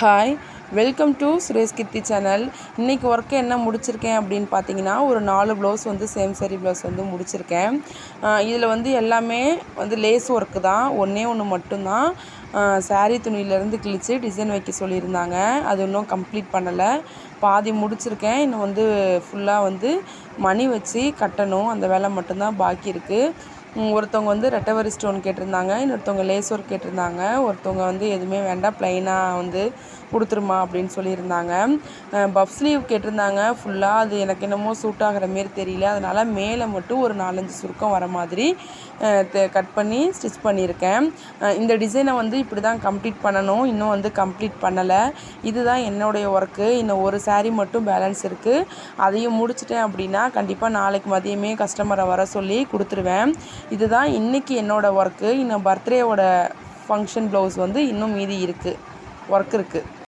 Hi welcome to Suresh Keerthi channel இன்றைக்கி work என்ன முடிச்சிருக்கேன் அப்படின்னு பார்த்தீங்கன்னா ஒரு நாலு ப்ளவுஸ் வந்து சேம் சரி ப்ளவுஸ் வந்து முடிச்சிருக்கேன். இதில் வந்து எல்லாமே வந்து லேஸ் ஒர்க்கு தான். ஒன்றே ஒன்று மட்டும்தான். சாரீ துணியிலேருந்து கிழித்து டிசைன் வைக்க சொல்லியிருந்தாங்க. அது இன்னும் கம்ப்ளீட் பண்ணலை. பாதி முடிச்சிருக்கேன். இன்னும் வந்து ஃபுல்லாக வந்து மணி வச்சு கட்டணும். அந்த வேலை மட்டும்தான் பாக்கி இருக்குது ஒருத்தவங்க வந்து ரெட்டவரி ஸ்டோன் கேட்டிருந்தாங்க இன்னொருத்தவங்க லேஸ் ஒர்க் கேட்டிருந்தாங்க. ஒருத்தவங்க வந்து எதுவுமே வேண்டாம் ப்ளைனாக வந்து கொடுத்துருமா அப்படின்னு சொல்லியிருந்தாங்க. பஃப் ஸ்லீவ் கேட்டிருந்தாங்க. ஃபுல்லாக அது எனக்கு என்னமோ சூட் ஆகிற மாரி தெரியல. அதனால் மேலே மட்டும் ஒரு நாலஞ்சு சுருக்கம் வர மாதிரி கட் பண்ணி ஸ்டிச் பண்ணியிருக்கேன். இந்த டிசைனை வந்து இப்படி தான் கம்ப்ளீட் பண்ணணும். இன்னும் வந்து கம்ப்ளீட் பண்ணலை. இதுதான் என்னுடைய ஒர்க்கு இன்னும் ஒரு சாரீ மட்டும் பேலன்ஸ் இருக்குது அதையும் முடிச்சிட்டேன் அப்படின்னா கண்டிப்பாக நாளைக்கு மதியமே கஸ்டமரை வர சொல்லி கொடுத்துருவேன். இதுதான் இன்றைக்கி என்னோடய ஒர்க்கு இன்னும் பர்த்டேவோட ஃபங்க்ஷன் ப்ளவுஸ் வந்து இன்னும் மீதி இருக்குது ஒர்க் இருக்குது